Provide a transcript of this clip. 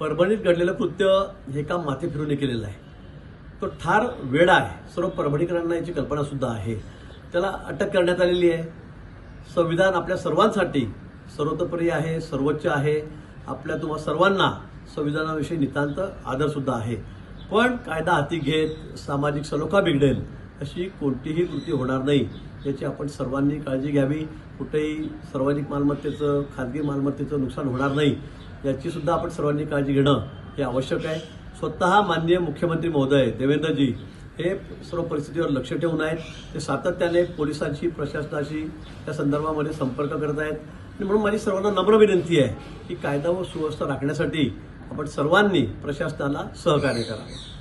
परभणीत घडलेलं कृत्य हे काम माथे फिरून केलेलं आहे. तो ठार वेडा आहे. सर्व परभणीकरांना याची कल्पना सुद्धा आहे. त्याला अटक करण्यात आलेली आहे. संविधान आपल्या सर्वांसाठी सर्वतोपरी आहे सर्वोच्च आहे. आपल्या तुम्हा सर्वांना संविधानाविषयी नितांत आदरसुद्धा आहे. पण कायदा हाती घेत सामाजिक सलोखा बिघडेल अशी कोणतीही कृती होणार नाही. याची आपण सर्वांनी काळजी घ्यावी. कुठेही सार्वजनिक मालमत्तेचं खाजगी मालमत्तेचं नुकसान होणार नाही. याची सुद्धा आपण सर्वांनी काळजी घेणं हे आवश्यक आहे. स्वतः माननीय मुख्यमंत्री महोदय देवेंद्रजी हे सर्व परिस्थितीवर लक्ष ठेवून आहेत. ते सातत्याने पोलिसांशी प्रशासनाशी त्या संदर्भामध्ये संपर्क करत आहेत. आणि म्हणून माझी सर्वांना नम्र विनंती आहे की कायदा व सुव्यवस्था राखण्यासाठी आपण सर्वांनी प्रशासनाला सहकार्य करावं.